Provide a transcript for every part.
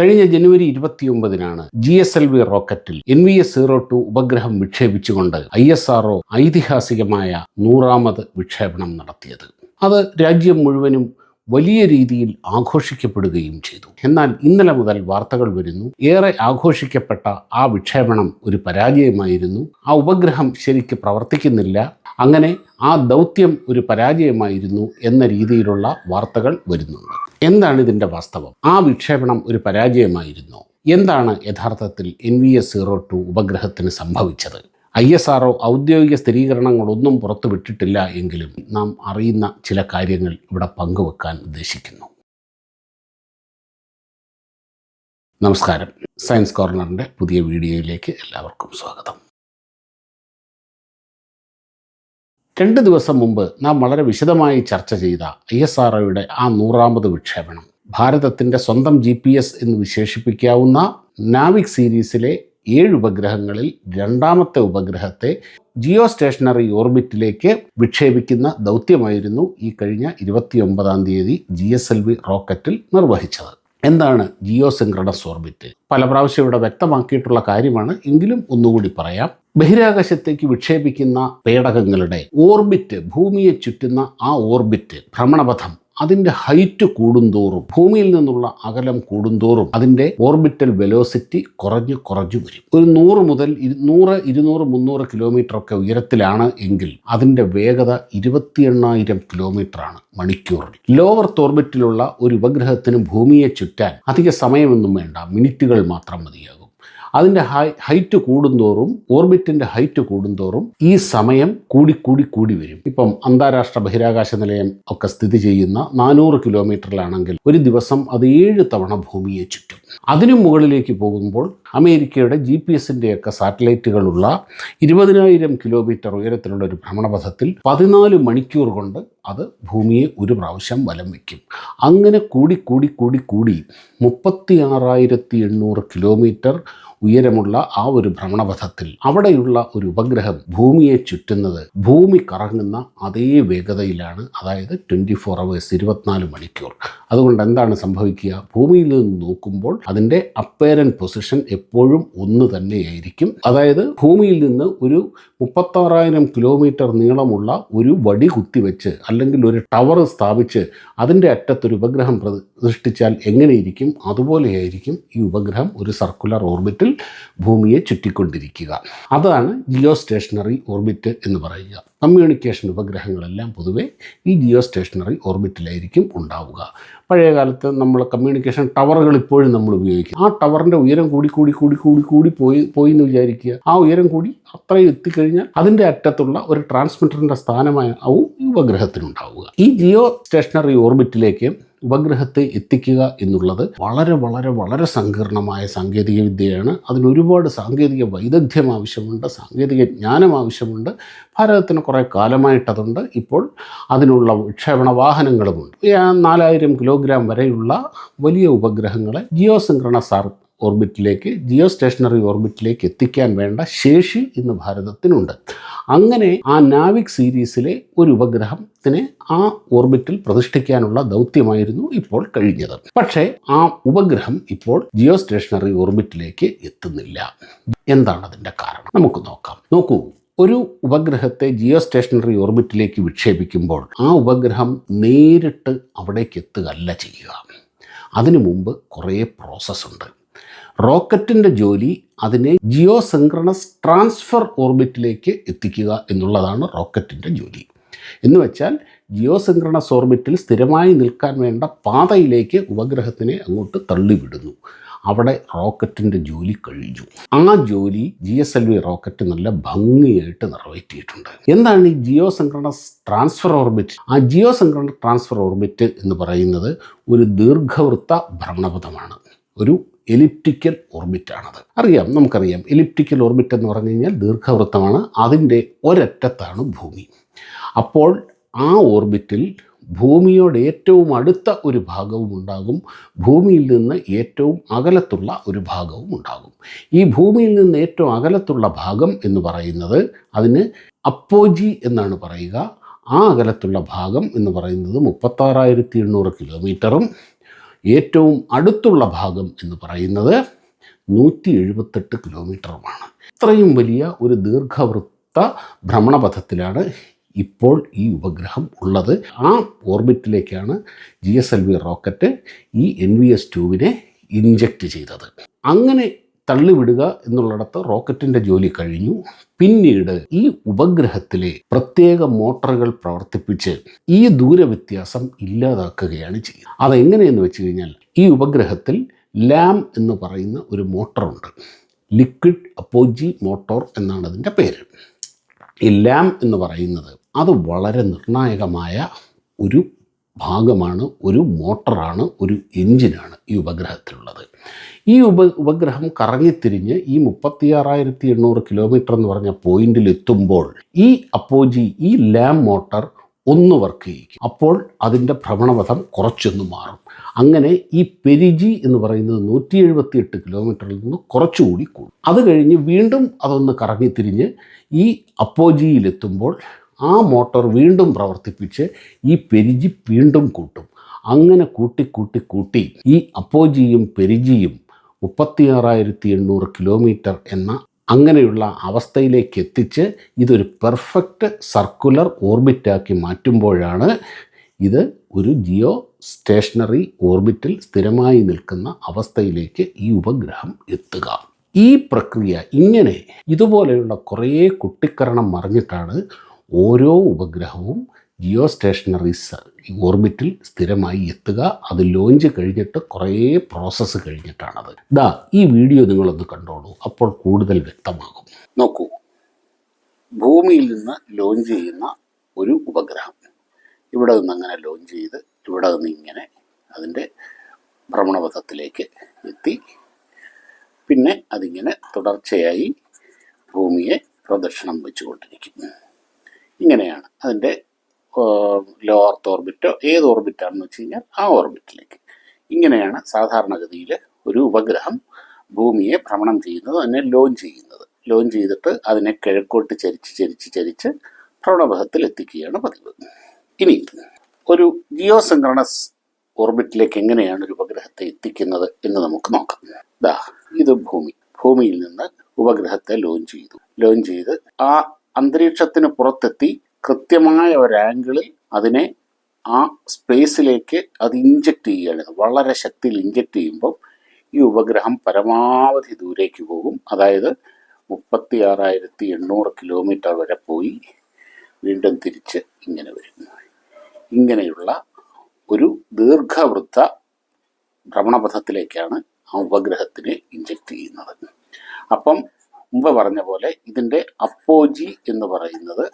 കഴിഞ്ഞ ജനുവരി ഇരുപത്തിയൊമ്പതിനാണ് G S L V റോക്കറ്റിൽ N V S zero two ഉപഗ്രഹം വിക്ഷേപിച്ചുകൊണ്ട് ഐ എസ് ആർ ഐതിഹാസികമായ നൂറാമത് വിക്ഷേപണം നടത്തിയത്. അത് രാജ്യം മുഴുവനും വലിയ രീതിയിൽ ആഘോഷിക്കപ്പെടുകയും ചെയ്തു. എന്നാൽ ഇന്നലെ മുതൽ വാർത്തകൾ വരുന്നു ഏറെ ആഘോഷിക്കപ്പെട്ട ആ വിക്ഷേപണം ഒരു പരാജയമായിരുന്നു. ആ ഉപഗ്രഹം ശരിക്ക് പ്രവർത്തിക്കുന്നില്ല. അങ്ങനെ ആ ദൗത്യം ഒരു പരാജയമായിരുന്നു എന്ന രീതിയിലുള്ള വാർത്തകൾ വരുന്നുണ്ട്. എന്താണ് ഇതിന്റെ വാസ്തവം? ആ വിക്ഷേപണം ഒരു പരാജയമായിരുന്നു. എന്താണ് യഥാർത്ഥത്തിൽ N V S zero two ഉപഗ്രഹത്തിന് സംഭവിച്ചത്? ഐ എസ് ആർ ഔദ്യോഗിക സ്ഥിരീകരണങ്ങളൊന്നും പുറത്തുവിട്ടിട്ടില്ല എങ്കിലും നാം അറിയുന്ന ചില കാര്യങ്ങൾ ഇവിടെ പങ്കുവെക്കാൻ ഉദ്ദേശിക്കുന്നു. നമസ്കാരം. സയൻസ് കോർണറിന്റെ പുതിയ വീഡിയോയിലേക്ക് എല്ലാവർക്കും സ്വാഗതം. രണ്ട് ദിവസം മുമ്പ് നാം വളരെ വിശദമായി ചർച്ച ചെയ്ത ഐ എസ് ആർ ഒയുടെ ആ നൂറാമത് വിക്ഷേപണം. ഭാരതത്തിന്റെ സ്വന്തം ജി പി എസ് എന്ന് വിശേഷിപ്പിക്കാവുന്ന നാവിക് സീരീസിലെ ഏഴ് ഉപഗ്രഹങ്ങളിൽ രണ്ടാമത്തെ ഉപഗ്രഹത്തെ ജിയോ സ്റ്റേഷനറി ഓർബിറ്റിലേക്ക് വിക്ഷേപിക്കുന്ന ദൗത്യമായിരുന്നു ഈ കഴിഞ്ഞ ഇരുപത്തിയൊമ്പതാം തീയതി ജി എസ് എൽ വി റോക്കറ്റിൽ നിർവഹിച്ചത്. എന്താണ് ജിയോ സിൻക്രണസ് ഓർബിറ്റ്? പല പ്രാവശ്യം ഇവിടെ വ്യക്തമാക്കിയിട്ടുള്ള കാര്യമാണ്. എങ്കിലും ഒന്നുകൂടി പറയാം. ബഹിരാകാശത്തേക്ക് വിക്ഷേപിക്കുന്ന പേടകങ്ങളുടെ ഓർബിറ്റ് ഭൂമിയെ ചുറ്റുന്ന ആ ഓർബിറ്റ് ഭ്രമണപഥം അതിന്റെ ഹൈറ്റ് കൂടുന്തോറും ഭൂമിയിൽ നിന്നുള്ള അകലം കൂടുന്തോറും അതിന്റെ ഓർബിറ്റൽ വെലോസിറ്റി കുറഞ്ഞു കുറഞ്ഞു വരും. ഒരു നൂറ് മുതൽ നൂറ് ഇരുന്നൂറ് മുന്നൂറ് കിലോമീറ്റർ ഒക്കെ ഉയരത്തിലാണ് എങ്കിൽ അതിന്റെ വേഗത ഇരുപത്തി എണ്ണായിരം കിലോമീറ്ററാണ് മണിക്കൂറിൽ ലോവർ ഓർബിറ്റിലുള്ള ഒരു ഉപഗ്രഹത്തിന് ഭൂമിയെ ചുറ്റാൻ അധിക സമയമൊന്നും വേണ്ട മിനിറ്റുകൾ മാത്രം മതിയാകും. അതിന്റെ ഹൈ ഹൈറ്റ് കൂടുന്തോറും ഓർബിറ്റിന്റെ ഹൈറ്റ് കൂടുന്തോറും ഈ സമയം കൂടി കൂടി കൂടി വരും. ഇപ്പം അന്താരാഷ്ട്ര ബഹിരാകാശ നിലയം ഒക്കെ സ്ഥിതി ചെയ്യുന്ന നാനൂറ് കിലോമീറ്ററിലാണെങ്കിൽ ഒരു ദിവസം അത് ഏഴ് തവണ ഭൂമിയെ ചുറ്റും. അതിനു മുകളിലേക്ക് പോകുമ്പോൾ അമേരിക്കയുടെ ജി പി എസിന്റെയൊക്കെ സാറ്റലൈറ്റുകളുള്ള ഇരുപതിനായിരം കിലോമീറ്റർ ഉയരത്തിലുള്ള ഒരു ഭ്രമണപഥത്തിൽ പതിനാല് മണിക്കൂർ കൊണ്ട് അത് ഭൂമിയെ ഒരു പ്രാവശ്യം വലം വയ്ക്കും. അങ്ങനെ കൂടി കൂടി കൂടി കൂടി മുപ്പത്തി ആറായിരത്തി എണ്ണൂറ് കിലോമീറ്റർ ഉയരമുള്ള ആ ഒരു ഭ്രമണപഥത്തിൽ അവിടെയുള്ള ഒരു ഉപഗ്രഹം ഭൂമിയെ ചുറ്റുന്നത് ഭൂമി കറങ്ങുന്ന അതേ വേഗതയിലാണ്. അതായത് ട്വന്റി ഫോർ അവേഴ്സ് ഇരുപത്തിനാല് മണിക്കൂർ. അതുകൊണ്ട് എന്താണ് സംഭവിക്കുക? ഭൂമിയിൽ നിന്ന് നോക്കുമ്പോൾ അതിന്റെ അപ്പേരൻ പൊസിഷൻ എപ്പോഴും ഒന്ന് തന്നെയായിരിക്കും. അതായത് ഭൂമിയിൽ നിന്ന് ഒരു മുപ്പത്താറായിരം കിലോമീറ്റർ നീളമുള്ള ഒരു വടി കുത്തിവെച്ച് അല്ലെങ്കിൽ ഒരു ടവർ സ്ഥാപിച്ച് അതിന്റെ അറ്റത്തൊരു ഉപഗ്രഹം പ്രതിഷ്ഠിച്ചാൽ എങ്ങനെയിരിക്കും? അതുപോലെയായിരിക്കും ഈ ഉപഗ്രഹം ഒരു സർക്കുലർ ഓർബിറ്റിൽ ഭൂമിയെ ചുറ്റിക്കൊണ്ടിരിക്കുക. അതാണ് ജിയോ സ്റ്റേഷനറി ഓർബിറ്റ് എന്ന് പറയുക. കമ്മ്യൂണിക്കേഷൻ ഉപഗ്രഹങ്ങളെല്ലാം പൊതുവെ ഈ ജിയോ സ്റ്റേഷനറി ഓർബിറ്റിലായിരിക്കും ഉണ്ടാവുക. പഴയ കാലത്ത് നമ്മൾ കമ്മ്യൂണിക്കേഷൻ ടവറുകൾ ഇപ്പോഴും നമ്മൾ ഉപയോഗിക്കും. ആ ടവറിന്റെ ഉയരം കൂടി കൂടി കൂടി കൂടി കൂടി പോയി പോയി എന്ന് വിചാരിക്കുക. ആ ഉയരം കൂടി അത്രയും എത്തിക്കഴിഞ്ഞാൽ അതിന്റെ അറ്റത്തുള്ള ഒരു ട്രാൻസ്മിറ്ററിന്റെ സ്ഥാനമായ ആവും ഉപഗ്രഹത്തിനുണ്ടാവുക. ഈ ജിയോ സ്റ്റേഷനറി ഓർബിറ്റിലേക്ക് ഉപഗ്രഹത്തെ എത്തിക്കുക എന്നുള്ളത് വളരെ വളരെ വളരെ സങ്കീർണമായ സാങ്കേതിക വിദ്യയാണ്. അതിനൊരുപാട് സാങ്കേതിക വൈദഗ്ധ്യം ആവശ്യമുണ്ട് സാങ്കേതിക ജ്ഞാനം ആവശ്യമുണ്ട്. ഭാരതത്തിന് കുറേ കാലമായിട്ടതുണ്ട്. ഇപ്പോൾ അതിനുള്ള വിക്ഷേപണ വാഹനങ്ങളുമുണ്ട്. നാലായിരം കിലോഗ്രാം വരെയുള്ള വലിയ ഉപഗ്രഹങ്ങളെ ജിയോ ആർ ഓർബിറ്റിലേക്ക് ജിയോ സ്റ്റേഷനറി ഓർബിറ്റിലേക്ക് എത്തിക്കാൻ വേണ്ട ശേഷി ഇന്ന് ഭാരതത്തിനുണ്ട്. അങ്ങനെ ആ നാവിക് സീരീസിലെ ഒരു ഉപഗ്രഹത്തിനെ ആ ഓർബിറ്റിൽ പ്രതിഷ്ഠിക്കാനുള്ള ദൗത്യമായിരുന്നു ഇപ്പോൾ കഴിഞ്ഞത്. പക്ഷേ ആ ഉപഗ്രഹം ഇപ്പോൾ ജിയോ സ്റ്റേഷനറി ഓർബിറ്റിലേക്ക് എത്തുന്നില്ല. എന്താണ് അതിന്റെ കാരണം? നമുക്ക് നോക്കാം. നോക്കൂ ഒരു ഉപഗ്രഹത്തെ ജിയോ സ്റ്റേഷനറി ഓർബിറ്റിലേക്ക് വിക്ഷേപിക്കുമ്പോൾ ആ ഉപഗ്രഹം നേരിട്ട് അവിടേക്ക് എത്തുകയല്ല ചെയ്യുക. അതിനു മുമ്പ് കുറേ പ്രോസസ്സുണ്ട് റോക്കറ്റിന്റെ ജോലി അതിനെ ജിയോ സിൻക്രണസ് ട്രാൻസ്ഫർ ഓർബിറ്റിലേക്ക് എത്തിക്കുക എന്നുള്ളതാണ് റോക്കറ്റിന്റെ ജോലി. എന്ന് വെച്ചാൽ ജിയോ സിൻക്രണസ് ഓർബിറ്റിൽ സ്ഥിരമായി നിൽക്കാൻ വേണ്ട പാതയിലേക്ക് ഉപഗ്രഹത്തിനെ അങ്ങോട്ട് തള്ളിവിടുന്നു. അവിടെ റോക്കറ്റിന്റെ ജോലി കഴിഞ്ഞു. ആ ജോലി G S L V rocket നല്ല ഭംഗിയായിട്ട് നിറവേറ്റിയിട്ടുണ്ട്. എന്താണ് ഈ ജിയോ സിൻക്രണസ് ട്രാൻസ്ഫർ ഓർബിറ്റ്? ആ ജിയോ സിൻക്രണസ് ട്രാൻസ്ഫർ ഓർബിറ്റ് എന്ന് പറയുന്നത് ഒരു ദീർഘവൃത്ത ഭ്രമണപഥമാണ് ഒരു എലിപ്റ്റിക്കൽ ഓർബിറ്റാണത്. അറിയാം നമുക്കറിയാം. എലിപ്റ്റിക്കൽ ഓർബിറ്റ് എന്ന് പറഞ്ഞു കഴിഞ്ഞാൽ ദീർഘവൃത്തമാണ്. അതിന്റെ ഒരറ്റത്താണ് ഭൂമി. അപ്പോൾ ആ ഓർബിറ്റിൽ ഭൂമിയോട് ഏറ്റവും അടുത്ത ഒരു ഭാഗവും ഉണ്ടാകും. ഭൂമിയിൽ നിന്ന് ഏറ്റവും അകലത്തുള്ള ഒരു ഭാഗവും ഉണ്ടാകും. ഈ ഭൂമിയിൽ നിന്ന് ഏറ്റവും അകലത്തുള്ള ഭാഗം എന്ന് പറയുന്നത് അതിന് അപ്പോജി എന്നാണ് പറയുക. ആ അകലത്തുള്ള ഭാഗം എന്ന് പറയുന്നത് മുപ്പത്താറായിരത്തി എണ്ണൂറ് കിലോമീറ്ററും ഏറ്റവും അടുത്തുള്ള ഭാഗം എന്ന് പറയുന്നത് നൂറ്റി എഴുപത്തെട്ട് കിലോമീറ്ററുമാണ്. ഇത്രയും വലിയ ഒരു ദീർഘവൃത്ത ഭ്രമണപഥത്തിലാണ് ഇപ്പോൾ ഈ ഉപഗ്രഹം ഉള്ളത്. ആ ഓർബിറ്റിലേക്കാണ് G S L V rocket ഈ എൻ വി എസ് ടുവിനെ ഇൻജക്റ്റ് ചെയ്തത്. അങ്ങനെ തള്ളിവിടുക എന്നുള്ളിടത്ത് റോക്കറ്റിന്റെ ജോലി കഴിഞ്ഞു. പിന്നീട് ഈ ഉപഗ്രഹത്തിലെ പ്രത്യേക മോട്ടറുകൾ പ്രവർത്തിപ്പിച്ച് ഈ ദൂരവ്യത്യാസം ഇല്ലാതാക്കുകയാണ് ചെയ്യുന്നത്. അതെങ്ങനെയെന്ന് വെച്ച് കഴിഞ്ഞാൽ ഈ ഉപഗ്രഹത്തിൽ ലാം എന്ന് പറയുന്ന ഒരു മോട്ടറുണ്ട്. ലിക്വിഡ് അപ്പോജി മോട്ടോർ എന്നാണ് അതിന്റെ പേര്. ഈ ലാം എന്ന് പറയുന്നത് അത് വളരെ നിർണായകമായ ഒരു ഭാഗമാണ് ഒരു മോട്ടറാണ് ഒരു എഞ്ചിനാണ് ഈ ഉപഗ്രഹത്തിലുള്ളത്. ഈ ഉപ ഉപഗ്രഹം കറങ്ങിത്തിരിഞ്ഞ് ഈ മുപ്പത്തിയാറായിരത്തി എണ്ണൂറ് കിലോമീറ്റർ എന്ന് പറഞ്ഞ പോയിന്റിൽ എത്തുമ്പോൾ ഈ അപ്പോജി ഈ ലാം മോട്ടർ ഒന്ന് വർക്ക് ചെയ്യിക്കും. അപ്പോൾ അതിന്റെ ഭ്രമണപഥം കുറച്ചൊന്ന് മാറും. അങ്ങനെ ഈ പെരിജി എന്ന് പറയുന്നത് നൂറ്റി എഴുപത്തി എട്ട് കിലോമീറ്ററിൽ നിന്ന് കുറച്ചുകൂടി കൂടും. അത് കഴിഞ്ഞ് വീണ്ടും അതൊന്ന് കറങ്ങിത്തിരിഞ്ഞ് ഈ അപ്പോജിയിലെത്തുമ്പോൾ ആ മോട്ടോർ വീണ്ടും പ്രവർത്തിപ്പിച്ച് ഈ പെരിജി വീണ്ടും കൂട്ടും. അങ്ങനെ കൂട്ടി കൂട്ടി കൂട്ടി ഈ അപ്പോജിയും പെരിജിയും മുപ്പത്തിയാറായിരത്തി എണ്ണൂറ് കിലോമീറ്റർ എന്ന അങ്ങനെയുള്ള അവസ്ഥയിലേക്ക് എത്തിച്ച് ഇതൊരു പെർഫെക്റ്റ് സർക്കുലർ ഓർബിറ്റാക്കി മാറ്റുമ്പോഴാണ് ഇത് ഒരു ജിയോ സ്റ്റേഷനറി ഓർബിറ്റിൽ സ്ഥിരമായി നിൽക്കുന്ന അവസ്ഥയിലേക്ക് ഈ ഉപഗ്രഹം എത്തുക. ഈ പ്രക്രിയ ഇങ്ങനെ ഇതുപോലെയുള്ള കുറേ കുട്ടിക്കരണം മറിഞ്ഞിട്ടാണ് ഓരോ ഉപഗ്രഹവും ജിയോ സ്റ്റേഷനറി ഓർബിറ്റിൽ സ്ഥിരമായി എത്തുക അത് ലോഞ്ച് കഴിഞ്ഞിട്ട് കുറേ പ്രോസസ്സ് കഴിഞ്ഞിട്ടാണത്. ദാ ഈ വീഡിയോ നിങ്ങളൊന്ന് കണ്ടോളൂ. അപ്പോൾ കൂടുതൽ വ്യക്തമാകും. നോക്കൂ. ഭൂമിയിൽ നിന്ന് ലോഞ്ച് ചെയ്യുന്ന ഒരു ഉപഗ്രഹം. ഇവിടെ നിന്ന് അങ്ങനെ ലോഞ്ച് ചെയ്ത് ഇവിടെ നിന്ന് ഇങ്ങനെ അതിന്റെ ഭ്രമണപഥത്തിലേക്ക് എത്തി. പിന്നെ അതിങ്ങനെ തുടർച്ചയായി ഭൂമിയെ പ്രദക്ഷിണം വെച്ചുകൊണ്ടിരിക്കും. ഇങ്ങനെയാണ്. അതിന്റെ ലോ അർത്ത് ഓർബിറ്റോ ഏത് ഓർബിറ്റാണെന്ന് വെച്ച് കഴിഞ്ഞാൽ ആ ഓർബിറ്റിലേക്ക് ഇങ്ങനെയാണ് സാധാരണഗതിയിൽ ഒരു ഉപഗ്രഹം ഭൂമിയെ ഭ്രമണം ചെയ്യുന്നത് അതിനെ ലോഞ്ച് ചെയ്യുന്നത്. ലോഞ്ച് ചെയ്തിട്ട് അതിനെ കിഴക്കോട്ട് ചരിച്ച് ചരിച്ച് ചരിച്ച് ഭ്രമണപഥത്തിൽ എത്തിക്കുകയാണ് പതിവ്. ഇനി ഒരു ജിയോ സിങ്ക്രണസ് ഓർബിറ്റിലേക്ക് എങ്ങനെയാണ് ഒരു ഉപഗ്രഹത്തെ എത്തിക്കുന്നത് എന്ന് നമുക്ക് നോക്കാം. ദാ ഇത് ഭൂമി. ഭൂമിയിൽ നിന്ന് ഉപഗ്രഹത്തെ ലോഞ്ച് ചെയ്തു. ലോഞ്ച് ചെയ്ത് ആ അന്തരീക്ഷത്തിന് പുറത്തെത്തി കൃത്യമായ ഒരു അതിനെ ആ സ്പേസിലേക്ക് അത് ഇഞ്ചക്ട് ചെയ്യുകയാണ്. വളരെ ശക്തിയിൽ ഇഞ്ചക്ട് ചെയ്യുമ്പോൾ ഈ ഉപഗ്രഹം പരമാവധി ദൂരേക്ക് പോകും. അതായത് മുപ്പത്തി ആറായിരത്തി എണ്ണൂറ് കിലോമീറ്റർ വരെ പോയി വീണ്ടും തിരിച്ച് ഇങ്ങനെ വരും. ഇങ്ങനെയുള്ള ഒരു ദീർഘവൃത്ത ഭ്രമണപഥത്തിലേക്കാണ് ആ ഉപഗ്രഹത്തിനെ ഇഞ്ചക്ട് ചെയ്യുന്നത്. അപ്പം മുമ്പ് പറഞ്ഞ പോലെ ഇതിന്റെ അപ്പോജി എന്ന് പറയുന്നത്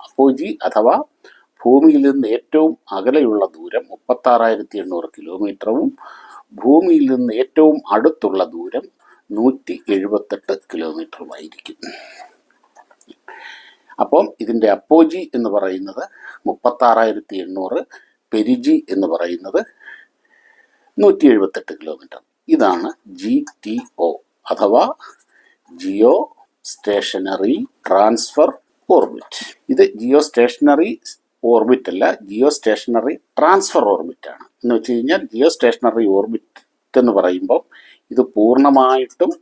അപ്പോജി അഥവാ ഭൂമിയിൽ നിന്ന് ഏറ്റവും അകലെയുള്ള ദൂരം മുപ്പത്താറായിരത്തി എണ്ണൂറ് കിലോമീറ്ററും ഭൂമിയിൽ നിന്ന് ഏറ്റവും അടുത്തുള്ള ദൂരം നൂറ്റി എഴുപത്തെട്ട് കിലോമീറ്ററുമായിരിക്കും. അപ്പം ഇതിന്റെ അപ്പോജി എന്ന് പറയുന്നത് മുപ്പത്താറായിരത്തി എണ്ണൂറ് പെരിജി എന്ന് പറയുന്നത് നൂറ്റി എഴുപത്തെട്ട് കിലോമീറ്റർ. ഇതാണ് ജി ടി ഒ അഥവാ ജിയോ സ്റ്റേഷനറി ട്രാൻസ്ഫർ ഓർബിറ്റ്. ഇത് ജിയോ സ്റ്റേഷനറി ഓർബിറ്റ് അല്ല ജിയോ സ്റ്റേഷനറി ട്രാൻസ്ഫർ ഓർബിറ്റ് ആണ്. എന്ന് വെച്ച് കഴിഞ്ഞാൽ ജിയോ സ്റ്റേഷനറി ഓർബിറ്റ് എന്ന് പറയുമ്പോൾ ഇത് പൂർണമായിട്ടും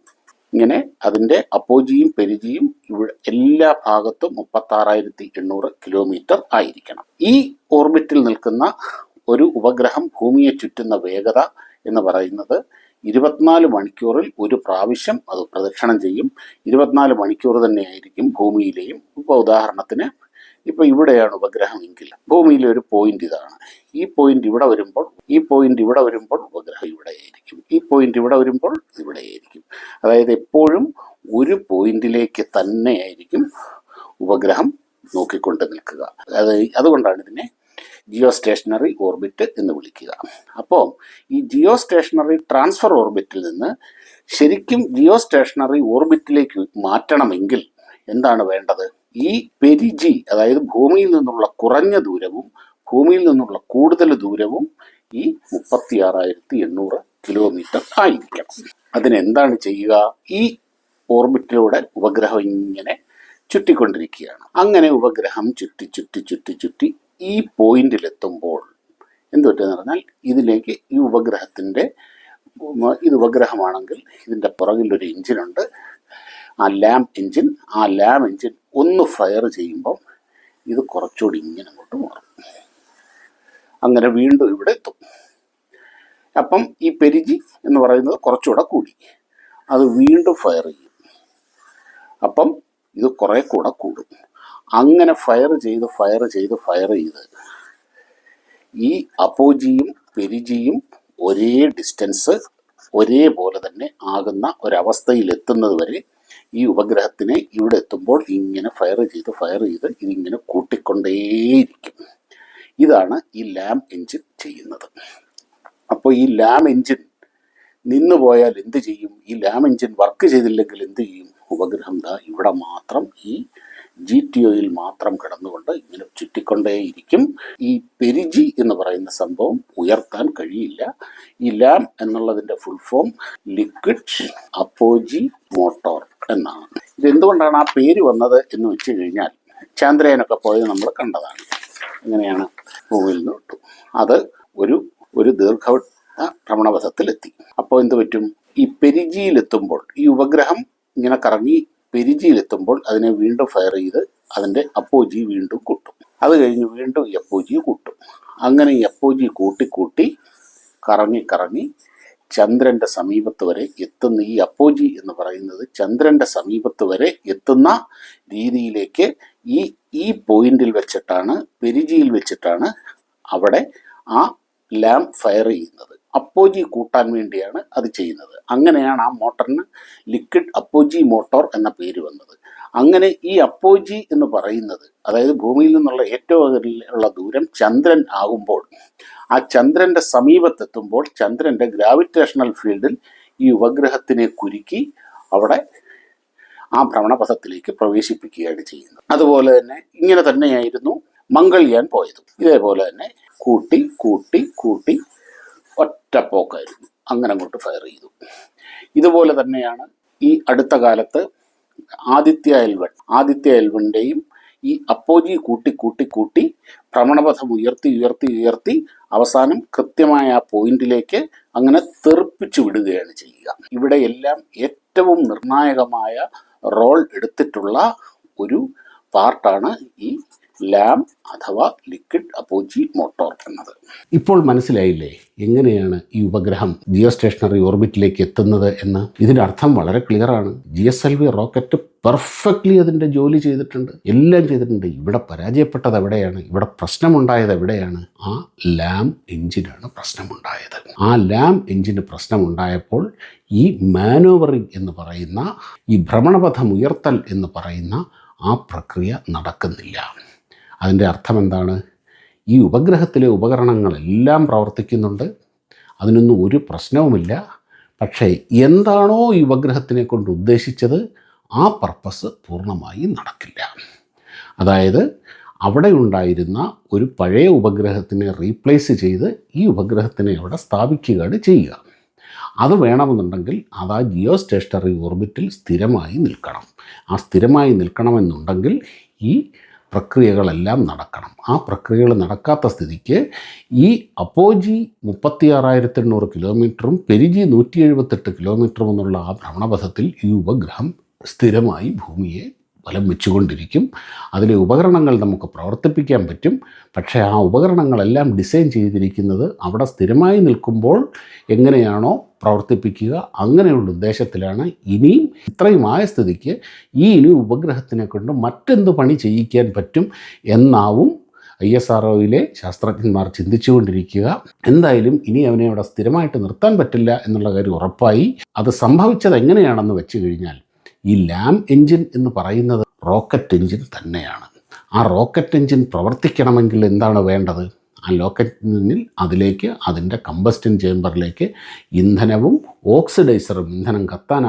ഇങ്ങനെ അതിന്റെ അപ്പോജിയും പെരിജിയും ഇവിടെ എല്ലാ ഭാഗത്തും മുപ്പത്താറായിരത്തി എണ്ണൂറ് കിലോമീറ്റർ ആയിരിക്കണം. ഈ ഓർബിറ്റിൽ നിൽക്കുന്ന ഒരു ഉപഗ്രഹം ഭൂമിയെ ചുറ്റുന്ന വേഗത എന്ന് പറയുന്നത് ഇരുപത്തിനാല് മണിക്കൂറിൽ ഒരു പ്രാവശ്യം അത് പ്രദക്ഷിണം ചെയ്യും. ഇരുപത്തിനാല് മണിക്കൂർ തന്നെയായിരിക്കും ഭൂമിയിലെയും. ഇപ്പോൾ ഉദാഹരണത്തിന് ഇപ്പോൾ ഇവിടെയാണ് ഉപഗ്രഹമെങ്കിൽ ഭൂമിയിലെ ഒരു പോയിന്റ് ഇതാണ്. ഈ പോയിന്റ് ഇവിടെ വരുമ്പോൾ ഈ പോയിന്റ് ഇവിടെ വരുമ്പോൾ ഉപഗ്രഹം ഇവിടെയായിരിക്കും. ഈ പോയിന്റ് ഇവിടെ വരുമ്പോൾ ഇവിടെയായിരിക്കും. അതായത് എപ്പോഴും ഒരു പോയിന്റിലേക്ക് തന്നെയായിരിക്കും ഉപഗ്രഹം നോക്കിക്കൊണ്ട് നിൽക്കുക. അത് അതുകൊണ്ടാണ് ഇതിനെ ജിയോ സ്റ്റേഷനറി ഓർബിറ്റ് എന്ന് വിളിക്കുക. അപ്പോൾ ഈ ജിയോ സ്റ്റേഷനറി ട്രാൻസ്ഫർ ഓർബിറ്റിൽ നിന്ന് ശരിക്കും ജിയോ സ്റ്റേഷനറി ഓർബിറ്റിലേക്ക് മാറ്റണമെങ്കിൽ എന്താണ് വേണ്ടത്? ഈ പെരിജി അതായത് ഭൂമിയിൽ നിന്നുള്ള കുറഞ്ഞ ദൂരവും ഭൂമിയിൽ നിന്നുള്ള കൂടുതൽ ദൂരവും ഈ മുപ്പത്തി ആറായിരത്തി എണ്ണൂറ് കിലോമീറ്റർ ആയിരിക്കണം അതിനെന്താണ് ചെയ്യുക? ഈ ഓർബിറ്റിലൂടെ ഉപഗ്രഹം ഇങ്ങനെ ചുറ്റിക്കൊണ്ടിരിക്കുകയാണ്. അങ്ങനെ ഉപഗ്രഹം ചുറ്റി ചുറ്റി ചുറ്റി ചുറ്റി ഈ പോയിന്റിലെത്തുമ്പോൾ എന്ത് പറ്റുമെന്ന് പറഞ്ഞാൽ ഇതിലേക്ക് ഈ ഉപഗ്രഹത്തിന്റെ ഇത് ഉപഗ്രഹമാണെങ്കിൽ ഇതിന്റെ പുറകിലൊരു എഞ്ചിനുണ്ട് ആ ലാം എഞ്ചിൻ ആ ലാം എഞ്ചിൻ ഒന്ന് ഫയർ ചെയ്യുമ്പം ഇത് കുറച്ചുകൂടി ഇങ്ങനെ അങ്ങോട്ട് മാറും. അങ്ങനെ വീണ്ടും ഇവിടെ എത്തും. അപ്പം ഈ പെരിജി എന്ന് പറയുന്നത് കുറച്ചുകൂടെ കൂടി. അത് വീണ്ടും ഫയർ ചെയ്യും. അപ്പം ഇത് കുറേ കൂടെ കൂടും. അങ്ങനെ ഫയർ ചെയ്ത് ഫയർ ചെയ്ത് ഫയർ ചെയ്ത്. ഈ അപ്പോജിയും പെരിജിയും ഒരേ ഡിസ്റ്റൻസ് ഒരേപോലെ തന്നെ ആകുന്ന ഒരവസ്ഥയിലെത്തുന്നത് വരെ ഈ ഉപഗ്രഹത്തിനെ ഇവിടെ എത്തുമ്പോൾ ഇങ്ങനെ ഫയർ ചെയ്ത് ഫയർ ചെയ്ത് ഇതിങ്ങനെ കൂട്ടിക്കൊണ്ടേയിരിക്കും. ഇതാണ് ഈ ലാം എഞ്ചിൻ ചെയ്യുന്നത്. അപ്പോൾ ഈ ലാം എഞ്ചിൻ നിന്നു പോയാൽ എന്ത് ചെയ്യും? ഈ ലാം എഞ്ചിൻ വർക്ക് ചെയ്തില്ലെങ്കിൽ എന്ത് ചെയ്യും? ഉപഗ്രഹം ഇവിടെ മാത്രം ഈ ജി ടി ഒയിൽ മാത്രം കിടന്നുകൊണ്ട് ഇങ്ങനെ ചുറ്റിക്കൊണ്ടേയിരിക്കും. ഈ പെരിജി എന്ന് പറയുന്ന സംഭവം ഉയർത്താൻ കഴിയില്ല. ഈ ലാം എന്നുള്ളതിന്റെ full form liquid apogee motor എന്നാണ്. ഇതെന്തുകൊണ്ടാണ് ആ പേര് വന്നത് എന്ന് വെച്ച് കഴിഞ്ഞാൽ ചന്ദ്രയാനൊക്കെ പോയത് നമ്മൾ കണ്ടതാണ്. ഇങ്ങനെയാണ് ഭൂമിയിൽ നിന്ന് വിട്ടു അത് ഒരു ഒരു ദീർഘവട്ട ഭ്രമണപഥത്തിലെത്തി. അപ്പോൾ എന്ത് പറ്റും? ഈ പെരിജിയിലെത്തുമ്പോൾ ഈ ഉപഗ്രഹം ഇങ്ങനെ കറങ്ങി പെരിജിയിലെത്തുമ്പോൾ അതിനെ വീണ്ടും ഫയർ ചെയ്ത് അതിന്റെ അപ്പോജി വീണ്ടും കൂട്ടും. അത് കഴിഞ്ഞ് വീണ്ടും എപ്പോജി കൂട്ടും. അങ്ങനെ എപ്പോജി അപ്പോജി കൂട്ടി കൂട്ടി കറങ്ങി കറങ്ങി ചന്ദ്രന്റെ സമീപത്ത് വരെ എത്തുന്ന ഈ അപ്പോജി എന്ന് പറയുന്നത് ചന്ദ്രന്റെ സമീപത്ത് വരെ എത്തുന്ന രീതിയിലേക്ക് ഈ ഈ പോയിന്റിൽ വെച്ചിട്ടാണ് പെരിജിയിൽ വെച്ചിട്ടാണ് അവിടെ ആ ലാമ്പ് ഫയർ ചെയ്യുന്നത്. അപ്പോജി കൂട്ടാൻ വേണ്ടിയാണ് അത് ചെയ്യുന്നത്. അങ്ങനെയാണ് ആ മോട്ടറിന് ലിക്വിഡ് അപ്പോജി മോട്ടോർ എന്ന പേര് വന്നത്. അങ്ങനെ ഈ അപ്പോജി എന്ന് പറയുന്നത് അതായത് ഭൂമിയിൽ നിന്നുള്ള ഏറ്റവും അകലെയുള്ള ദൂരം ചന്ദ്രൻ ആകുമ്പോൾ ആ ചന്ദ്രന്റെ സമീപത്തെത്തുമ്പോൾ ചന്ദ്രന്റെ ഗ്രാവിറ്റേഷണൽ ഫീൽഡിൽ ഈ ഉപഗ്രഹത്തിനെ കുരുക്കി അവിടെ ആ ഭ്രമണപഥത്തിലേക്ക് പ്രവേശിപ്പിക്കുകയാണ് ചെയ്യുന്നത്. അതുപോലെ തന്നെ ഇങ്ങനെ തന്നെയായിരുന്നു മംഗൾയാൻ പോയത്. ഇതേപോലെ തന്നെ കൂട്ടി കൂട്ടി കൂട്ടി ഒറ്റ പോക്കായിരുന്നു അങ്ങനെ അങ്ങോട്ട് ഫയർ ചെയ്തു. ഇതുപോലെ തന്നെയാണ് ഈ അടുത്ത കാലത്ത് ആദിത്യ എൽവൺ ആദിത്യ എൽവണിന്റെയും ഈ അപ്പോജി കൂട്ടി കൂട്ടി കൂട്ടി ഭ്രമണപഥം ഉയർത്തി ഉയർത്തി ഉയർത്തി അവസാനം കൃത്യമായ ആ പോയിന്റിലേക്ക് അങ്ങനെ തെറിപ്പിച്ചു വിടുകയാണ് ചെയ്യുക. ഇവിടെ എല്ലാം ഏറ്റവും നിർണായകമായ റോൾ എടുത്തിട്ടുള്ള ഒരു പാർട്ടാണ് ഈ ലാം അഥവാ ലിക്വിഡ് അപ്പോജി മോട്ടോർ എന്നത്. ഇപ്പോൾ മനസ്സിലായില്ലേ എങ്ങനെയാണ് ഈ ഉപഗ്രഹം ജിയോ സ്റ്റേഷണറി ഓർബിറ്റിലേക്ക് എത്തുന്നത് എന്ന്? ഇതിന്റെ അർത്ഥം വളരെ ക്ലിയറാണ് G S L V rocket perfectly അതിന്റെ ജോലി ചെയ്തിട്ടുണ്ട്. എല്ലാം ചെയ്തിട്ടുണ്ട്. ഇവിടെ പരാജയപ്പെട്ടത് എവിടെയാണ്? ഇവിടെ പ്രശ്നമുണ്ടായത് എവിടെയാണ്? ആ ലാം എഞ്ചിനാണ് പ്രശ്നമുണ്ടായത്. ആ ലാം എഞ്ചിന് പ്രശ്നമുണ്ടായപ്പോൾ ഈ മാനോവറിംഗ് എന്ന് പറയുന്ന ഈ ഭ്രമണപഥം ഉയർത്തൽ എന്ന് പറയുന്ന ആ പ്രക്രിയ നടക്കുന്നില്ല. അതിന്റെ അർത്ഥം എന്താണ് ഈ ഉപഗ്രഹത്തിലെ ഉപകരണങ്ങളെല്ലാം പ്രവർത്തിക്കുന്നുണ്ട്. അതിനൊന്നും ഒരു പ്രശ്നവുമില്ല. പക്ഷേ എന്താണോ ഈ ഉപഗ്രഹത്തിനെ കൊണ്ട് ഉദ്ദേശിച്ചത് ആ പർപ്പസ് പൂർണമായി നടക്കില്ല. അതായത് അവിടെ ഉണ്ടായിരുന്ന ഒരു പഴയ ഉപഗ്രഹത്തിനെ റീപ്ലേസ് ചെയ്ത് ഈ ഉപഗ്രഹത്തിനെ അവിടെ സ്ഥാപിക്കുകയാണ് ചെയ്യുക. അത് വേണമെന്നുണ്ടെങ്കിൽ അത് ആ ജിയോ സ്റ്റേഷണറി ഓർബിറ്റിൽ സ്ഥിരമായി നിൽക്കണം. ആ സ്ഥിരമായി നിൽക്കണമെന്നുണ്ടെങ്കിൽ ഈ പ്രക്രിയകളെല്ലാം നടക്കണം. ആ പ്രക്രിയകൾ നടക്കാത്ത സ്ഥിതിക്ക് ഈ അപ്പോജി മുപ്പത്തി ആറായിരത്തി എണ്ണൂറ് കിലോമീറ്ററും പെരിജി നൂറ്റി എഴുപത്തെട്ട് കിലോമീറ്ററും എന്നുള്ള ആ ഭ്രമണപഥത്തിൽ ഈ ഉപഗ്രഹം സ്ഥിരമായി ഭൂമിയെ ബലം വെച്ചുകൊണ്ടിരിക്കും. അതിലെ ഉപകരണങ്ങൾ നമുക്ക് പ്രവർത്തിപ്പിക്കാൻ പറ്റും. പക്ഷേ ആ ഉപകരണങ്ങളെല്ലാം ഡിസൈൻ ചെയ്തിരിക്കുന്നത് അവിടെ സ്ഥിരമായി നിൽക്കുമ്പോൾ എങ്ങനെയാണോ പ്രവർത്തിപ്പിക്കുക അങ്ങനെയുള്ള ഉദ്ദേശത്തിലാണ്. ഇനിയും ഇത്രയും ആയ സ്ഥിതിക്ക് ഈ ഇനി ഉപഗ്രഹത്തിനെ കൊണ്ട് മറ്റെന്ത് പണി ചെയ്യിക്കാൻ പറ്റും എന്നാവും ഐ എസ് ആർ ഒയിലെ ശാസ്ത്രജ്ഞന്മാർ ചിന്തിച്ചുകൊണ്ടിരിക്കുക. എന്തായാലും ഇനി അവനെ അവിടെ സ്ഥിരമായിട്ട് നിർത്താൻ പറ്റില്ല എന്നുള്ള കാര്യം ഉറപ്പായി. അത് സംഭവിച്ചത് എങ്ങനെയാണെന്ന് വെച്ച് കഴിഞ്ഞാൽ ഈ ലാം എഞ്ചിൻ എന്ന് പറയുന്നത് റോക്കറ്റ് എഞ്ചിൻ തന്നെയാണ്. ആ റോക്കറ്റ് എഞ്ചിൻ പ്രവർത്തിക്കണമെങ്കിൽ എന്താണ് വേണ്ടത്? ആ ലോക്കറ്റിൽ അതിലേക്ക് അതിന്റെ കമ്പസ്റ്റൻ ചേമ്പറിലേക്ക് ഇന്ധനവും ഓക്സിഡൈസറും ഇന്ധനം കത്താൻ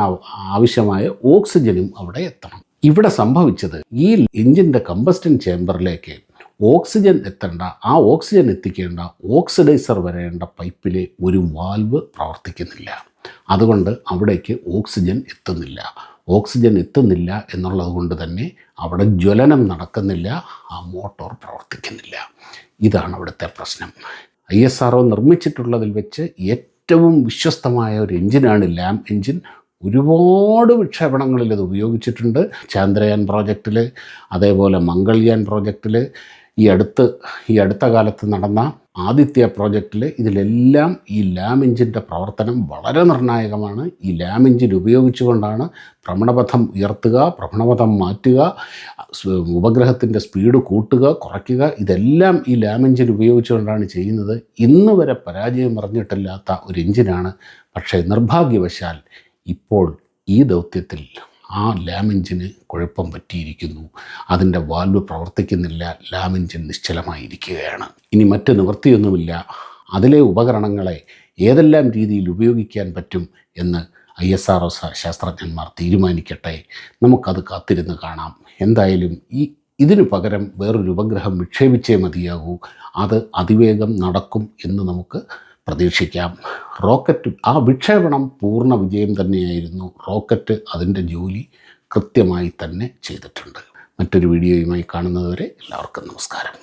ആവശ്യമായ ഓക്സിജനും അവിടെ എത്തണം. ഇവിടെ സംഭവിച്ചത് ഈ എഞ്ചിന്റെ കമ്പസ്റ്റൻ ചേമ്പറിലേക്ക് ഓക്സിജൻ എത്തേണ്ട ആ ഓക്സിജൻ എത്തിക്കേണ്ട ഓക്സിഡൈസർ വരേണ്ട പൈപ്പിലെ ഒരു വാൽവ് പ്രവർത്തിക്കുന്നില്ല. അതുകൊണ്ട് അവിടേക്ക് ഓക്സിജൻ എത്തുന്നില്ല. ഓക്സിജൻ എത്തുന്നില്ല എന്നുള്ളത് കൊണ്ട് തന്നെ അവിടെ ജ്വലനം നടക്കുന്നില്ല ആ മോട്ടോർ പ്രവർത്തിക്കുന്നില്ല. ഇതാണ് അവിടുത്തെ പ്രശ്നം. ഐ എസ് ആർ നിർമ്മിച്ചിട്ടുള്ളതിൽ വെച്ച് ഏറ്റവും വിശ്വസ്തമായ ഒരു എഞ്ചിനാണ് ലാം എഞ്ചിൻ. ഒരുപാട് വിക്ഷേപണങ്ങളിൽ ഇത് ഉപയോഗിച്ചിട്ടുണ്ട്. ചാന്ദ്രയാൻ പ്രോജക്റ്റിൽ അതേപോലെ മംഗൾയാൻ പ്രോജക്റ്റിൽ ഈ അടുത്ത് ഈ അടുത്ത കാലത്ത് നടന്ന ആദിത്യ പ്രോജക്റ്റിൽ ഇതിലെല്ലാം ഈ ലാം എഞ്ചിന്റെ പ്രവർത്തനം വളരെ നിർണായകമാണ്. ഈ ലാം എഞ്ചിൻ ഉപയോഗിച്ചുകൊണ്ടാണ് ഭ്രമണപഥം ഉയർത്തുക ഭ്രമണപഥം മാറ്റുക ഉപഗ്രഹത്തിന്റെ സ്പീഡ് കൂട്ടുക കുറയ്ക്കുക. ഇതെല്ലാം ഈ ലാം എഞ്ചിൻ ഉപയോഗിച്ചുകൊണ്ടാണ് ചെയ്യുന്നത്. ഇന്ന് വരെ പരാജയം പറഞ്ഞിട്ടില്ലാത്ത ഒരു എഞ്ചിനാണ്. പക്ഷേ നിർഭാഗ്യവശാൽ ഇപ്പോൾ ഈ ദൗത്യത്തിൽ ആ ലാമിഞ്ചിന് കുഴപ്പം പറ്റിയിരിക്കുന്നു. അതിന്റെ വാൽവ് പ്രവർത്തിക്കുന്നില്ല. ലാമിഞ്ചിൻ നിശ്ചലമായിരിക്കുകയാണ്. ഇനി മറ്റ് നിവൃത്തിയൊന്നുമില്ല. അതിലെ ഉപകരണങ്ങളെ ഏതെല്ലാം രീതിയിൽ ഉപയോഗിക്കാൻ പറ്റും എന്ന് ഐ എസ് ആർ ശാസ്ത്രജ്ഞന്മാർ തീരുമാനിക്കട്ടെ. നമുക്കത് കാത്തിരുന്ന് കാണാം. എന്തായാലും ഈ ഇതിനു പകരം വേറൊരു ഉപഗ്രഹം വിക്ഷേപിച്ചേ മതിയാകൂ. അത് അതിവേഗം നടക്കും എന്ന് നമുക്ക് പ്രതീക്ഷിക്കാം. റോക്കറ്റ് ആ വിക്ഷേപണം പൂർണ വിജയം തന്നെയായിരുന്നു. റോക്കറ്റ് അതിന്റെ ജോലി കൃത്യമായി തന്നെ ചെയ്തിട്ടുണ്ട്. മറ്റൊരു വീഡിയോയുമായി കാണുന്നതുവരെ എല്ലാവർക്കും നമസ്കാരം.